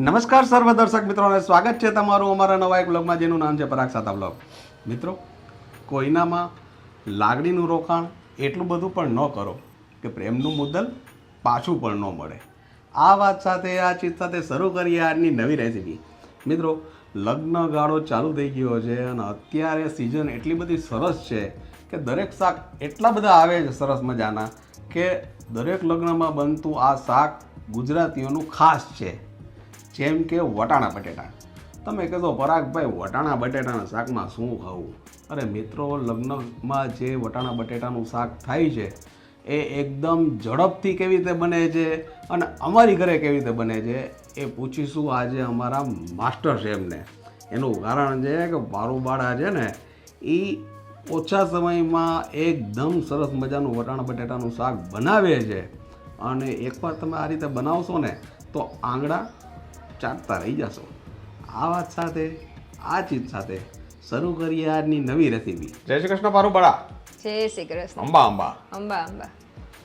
નમસ્કાર સર્વ દર્શક મિત્રોને. સ્વાગત છે તમારું અમારા નવા એક બ્લોગમાં જેનું નામ છે પરાગ સાતા બ્લોગ મિત્રો, કોઈનામાં લાગણીનું રોકાણ એટલું બધું પણ ન કરો કે પ્રેમનું મુદ્દલ પાછું પણ ન મળે. આ વાત સાથે, આ ચીજ સાથે શરૂ કરીએ આજની નવી રેસીપી મિત્રો, લગ્ન ગાળો ચાલુ થઈ ગયો છે અને અત્યારે સિઝન એટલી બધી સરસ છે કે દરેક શાક એટલા બધા આવે છે સરસ મજાના કે દરેક લગ્નમાં બનતું આ શાક ગુજરાતીઓનું ખાસ છે. જેમ કે વટાણા બટેટા. તમે કહેશો પરાગભાઈ વટાણા બટેટાના શાકમાં શું ખાવું? અરે મિત્રો, લગ્નમાં જે વટાણા બટેટાનું શાક થાય છે, એ એકદમ ઝડપથી કેવી રીતે બને છે અને અમારી ઘરે કેવી રીતે બને છે, એ પૂછીશું આજે અમારા માસ્ટર શેફને એનું કારણ છે કે બારોબાળા છે ને એ ઓછા સમયમાં એકદમ સરસ મજાનું વટાણા બટેટાનું શાક બનાવે છે. અને એકવાર તમે આ રીતે બનાવશો ને, તો આંગળા ચાટતા રહી જશો. આ વાત સાથે આ ચીજ સાથે શરૂ કરીએ આજની નવી રેસીપી. જય શ્રી કૃષ્ણ પારુબાળા જય શ્રી કૃષ્ણ. અંબા અંબા. અંબા અંબા.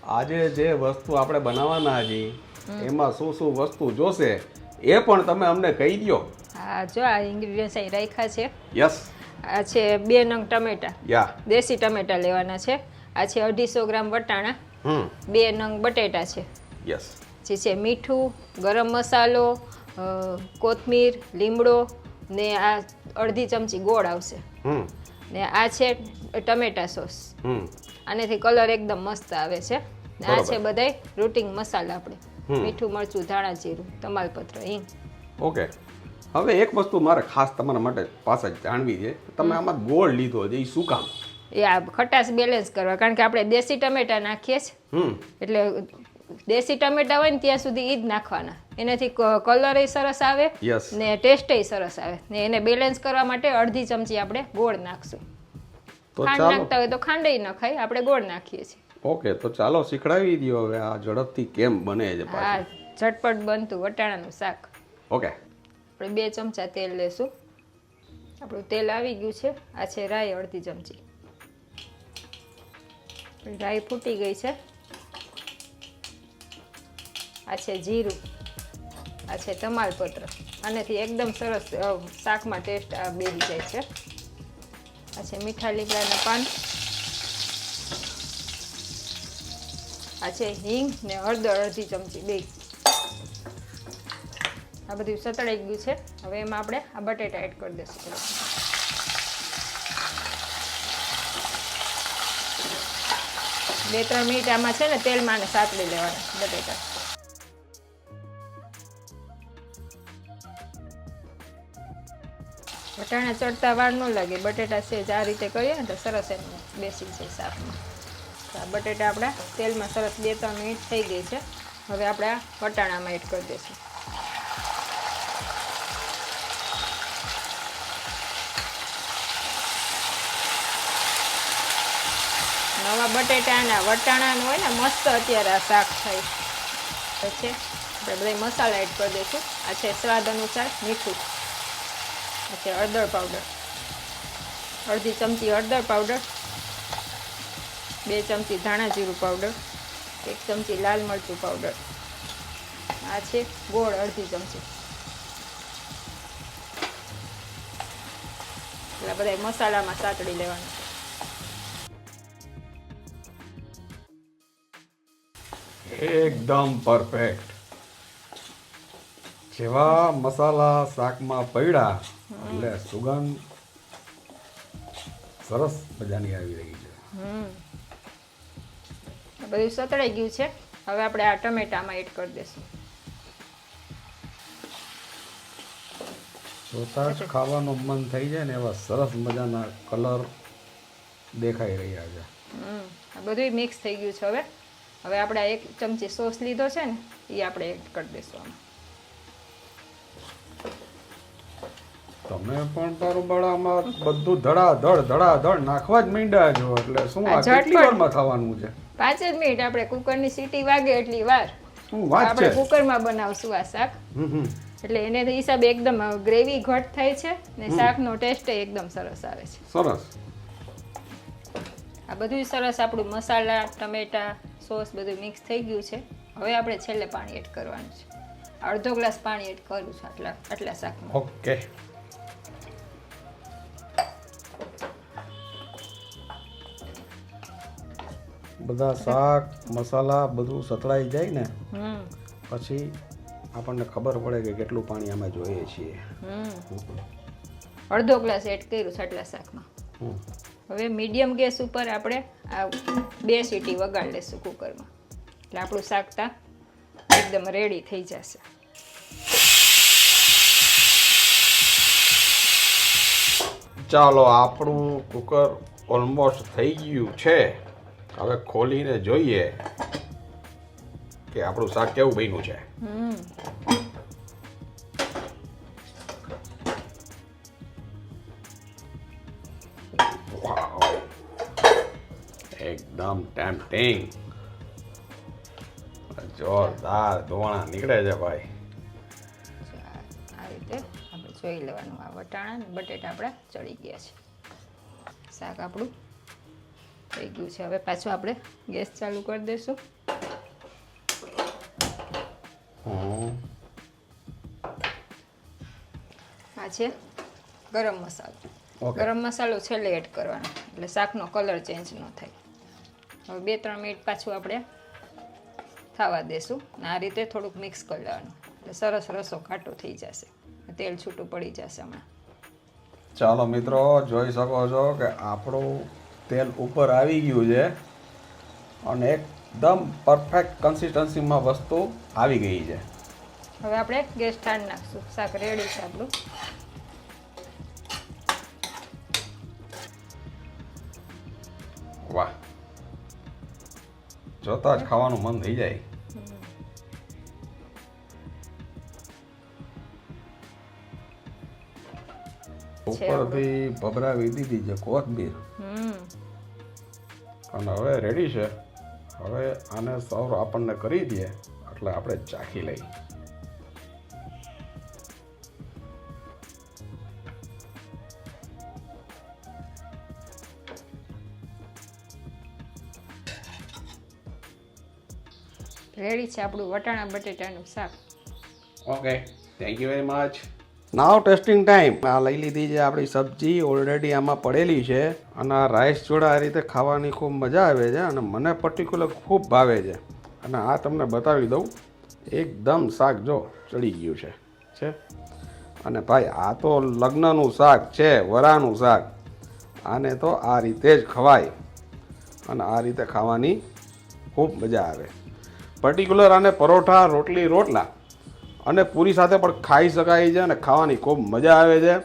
આજે જે વસ્તુ આપણે બનાવવાના છે એમાં શું શું વસ્તુ જોશે એ પણ તમે અમને કહી દો હા જો આ ઇન્ગ્રેડિયન્ટ્સ અહીં રાખ્યા છે. યસ. આ છે બે નંગ ટમેટા. યા. દેશી ટમેટા લેવાના છે. આ છે અઢીસો ગ્રામ વટાણા. હમ. બે નંગ બટેટા છે. યસ. જે છે મીઠું ગરમ મસાલો કોથમીર લીમડો ને આ અડધી ચમચી ગોળ આવશે. ને આ છે ટમેટા સોસ. આનેથી કલર એકદમ મસ્ત આવે છે. ને આ છે બધાય રૂટિંગ મસાલા આપણે. મીઠું મરચું ધાણા જીરું તમાલપત્ર હિંગ. ઓકે. હવે એક વસ્તુ મારે ખાસ તમારા માટે પાસે જાણવી છે. તમે આમાં ગોળ લીધો છે એ શું કામ? એ આ ખટાશ બેલેન્સ કરવા કારણ કે આપણે દેશી ટમેટા નાખીએ છીએ એટલે દેશી ટમેટા હોય ને ત્યાં સુધી જ નાખવાના. એનાથી કલર સરસ આવે ને ટેસ્ટ સરસ આવે. ને એને બેલેન્સ કરવા માટે અડધી ચમચી આપણે ગોળ નાખશું. ખાંડ નાખતા હોય તો ખાંડ નખાય આપણે ગોળ નાખીએ છીએ. ઓકે તો ચાલો શીખડાવી દો હવે આ ઝડપથી કેમ બને છે હા ઝટપટ બનતું વટાણાનું શાક. ઓકે. આપણે બે ચમચા તેલ લેશું. આપણું તેલ આવી ગયું છે. આ છે રાઈ અડધી ચમચી. રાઈ ફૂટી ગઈ છે. આ છે જીરું, આ છે તમાલપત્ર. આનાથી એકદમ સરસ શાકમાં ટેસ્ટ આ બેરી જાય છે. આ છે મીઠા લીમડાના પાન. આ છે હિંગ ને હળદર અડધી ચમચી બે આ બધું સતળાઈ ગયું છે. હવે એમાં આપણે આ બટેટા એડ કરી દઈશું. બે ત્રણ મિનિટ આમાં છે ને તેલમાં ને સાતળી લેવાના બટેટા. વટાણા ચડતા વાર ન લાગે. બટેટા છે જ આ રીતે કરીએ ને તો સરસ એમને બેસી જાય શાકમાં. તો આ બટેટા આપણા તેલમાં સરસ બે ત્રણ મિનિટ થઈ ગઈ છે. હવે આપણે આ વટાણામાં એડ કરી દઈશું. નવા બટેટાના વટાણાનું હોય ને, મસ્ત અત્યારે આ શાક થાય. પછી આપણે બધા મસાલા એડ કરી દઈશું. આ છે સ્વાદ અનુસાર મીઠું. આ હળદર પાવડર અડધી ચમચી હળદર પાવડર બે ચમચી ધાણા જીરું પાવડર એક ચમચી લાલ મરચું પાવડર આ છે ગોળ અડધી ચમચી. એટલે બધા મસાલામાં સાતડી લેવાનું એકદમ પરફેક્ટ જેવા મસાલા શાકમાં પડ્યા એટલે સુગંધ સરસ મજાની આવી રહી છે. બધું સતળાઈ ગયું છે. હવે આપણે આ ટમેટામાં એડ કરી દઈશું જોતા જ ખાવાનું મન થઈ જાય ને એવા સરસ મજાના કલર દેખાઈ રહ્યા છે. હમ. આ બધું મિક્સ થઈ ગયું છે હવે. હવે આપણે એક ચમચી સોસ લીધો છે ને એ આપણે એડ કરી દઈશું આમાં. તમે પણ તારું બળામાં બધું ધડાધડ ધડાધડ નાખવા જ મીંડા છો. એટલે શું આ કેટલી વારમાં થવાનું છે? પાંચ જ મિનિટ. આપણે કુકરની સીટી વાગે એટલી વાર. શું વાત આપણે કુકરમાં બનાવશું આ શાક. એટલે એને હિસાબે એકદમ ગ્રેવી ઘટ થાય છે ને શાકનો ટેસ્ટ એકદમ સરસ આવે છે. સરસ. આ બધું સરસ આપણું મસાલા ટમેટા સોસ બધું મિક્સ થઈ ગયું છે. હવે આપણે છેલ્લે પાણી એડ કરવાનું છે. અડધો ગ્લાસ પાણી એડ કરું છું આટલા આટલા શાકમાં. ઓકે. બધા શાક મસાલા બધું સતળાઈ જાય ને પછી આપણને ખબર પડે કે કેટલું પાણી અમે જોઈએ છીએ. હમ. અડધો ગ્લાસ એડ કર્યું સાટલા શાકમાં. હવે મીડિયમ ગેસ ઉપર આપણે આ બે સીટી વગાડી લેશું કુકરમાં. એટલે આપણું શાક તા એકદમ રેડી થઈ જશે. ચાલો આપણું કુકર ઓલમોસ્ટ થઈ ગયું છે. હવે ખોલીને જોઈએ કે આપણું શાક કેવું બન્યું છે. એકદમ ટેમ્પટિંગ જોરદાર ધોવાણા નીકળે છે ભાઈ. તો આ આ રીતે આપણે જોઈ લેવાનું. આ વટાણા ને બટેટા આપણા ચડી ગયા છે. શાક આપણું થઈ ગયું છે. હવે પાછું આપણે ગેસ ચાલુ કરી દઈશું. આ છે ગરમ મસાલો. ગરમ મસાલો છેલ્લે એડ કરવાનો. એટલે શાકનો કલર ચેન્જ ન થાય. હવે બે ત્રણ મિનિટ પાછું આપણે થવા દેશું આ રીતે થોડુંક મિક્સ કરી લેવાનું. એટલે સરસ રસો ઘાટો થઈ જશે. તેલ છૂટું પડી જશે હમણાં. ચાલો મિત્રો જોઈ શકો છો કે આપણું તેલ ઉપર આવી ગયું છે અને એકદમ પરફેક્ટ કન્સિસ્ટન્સીમાં વસ્તુ આવી ગઈ છે. હવે આપણે ગેસ ઠાંડ નાખશું. શાક રેડી છે આપણું. વાહ. જોતા જ ખાવાનું મન થઈ જાય. ઉપરથી ભભરાવી દીધી છે કોથમીર. અને હવે રેડી છે. હવે આને સૌર આપણને કરી દે એટલે આપણે ચાખી લઈ રેડી છે આપણું વટાણા બટેટાનું શાક. Okay thank you very much now testing time આ લઈ લીધી છે આપણી સબ્જી. ઓલરેડી આમાં પડેલી છે. અને આ રાઈસ જોડે આ રીતે ખાવાની ખૂબ મજા આવે છે અને મને પર્ટિક્યુલર ખૂબ ભાવે છે. અને આ તમને બતાવી દઉં. એકદમ શાક જો ચડી ગયું છે. છે? અને ભાઈ, આ તો લગ્નનું શાક છે, વરાનું શાક. આને તો આ રીતે જ ખવાય. અને આ રીતે ખાવાની ખૂબ મજા આવે. પર્ટિક્યુલર આને પરોઠા, રોટલી, રોટલા. અને પૂરી સાથે પણ ખાઈ શકાય છે અને ખાવાની ખૂબ મજા આવે છે.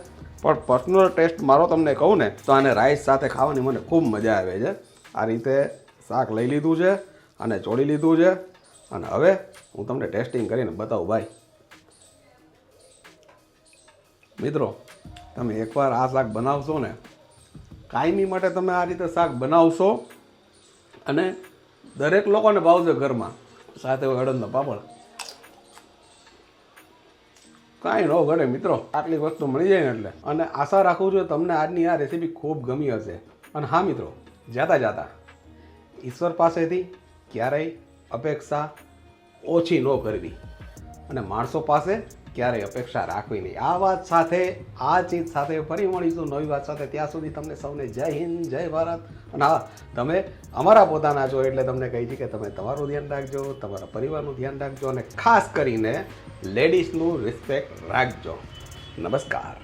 પણ પર્સનલ ટેસ્ટ મારો તમને કહું ને, તો આને રાઈસ સાથે ખાવાની મને ખૂબ મજા આવે છે. આ રીતે શાક લઈ લીધું છે અને ચોળી લીધું છે. અને હવે હું તમને ટેસ્ટિંગ કરીને બતાવું, ભાઈ. મિત્રો, તમે એકવાર આ શાક બનાવશો ને, કાયમી માટે તમે આ રીતે શાક બનાવશો અને દરેક લોકોને ભાવશે ઘરમાં. સાથે અડદનો પાપડ. કાંઈ ન ઘડે મિત્રો. આટલી વસ્તુ મળી જાય ને એટલે. અને આશા રાખું છું તમને આજની આ રેસીપી ખૂબ ગમી હશે. અને હા મિત્રો, જાતા જાતા. ઈશ્વર પાસેથી ક્યારેય અપેક્ષા ઓછી ન કરવી. અને માણસો પાસે ક્યારેય અપેક્ષા રાખવી નહીં. આ વાત સાથે, આ ચીજ સાથે ફરી મળીશું નવી વાત સાથે. ત્યાં સુધી તમને સૌને જય હિન્દ, જય ભારત. અને હા, તમે અમારા પોતાના છો એટલે તમને કહી છે કે તમે તમારું ધ્યાન રાખજો, તમારા પરિવારનું ધ્યાન રાખજો અને ખાસ કરીને લેડીઝનું રિસ્પેક્ટ રાખજો. નમસ્કાર.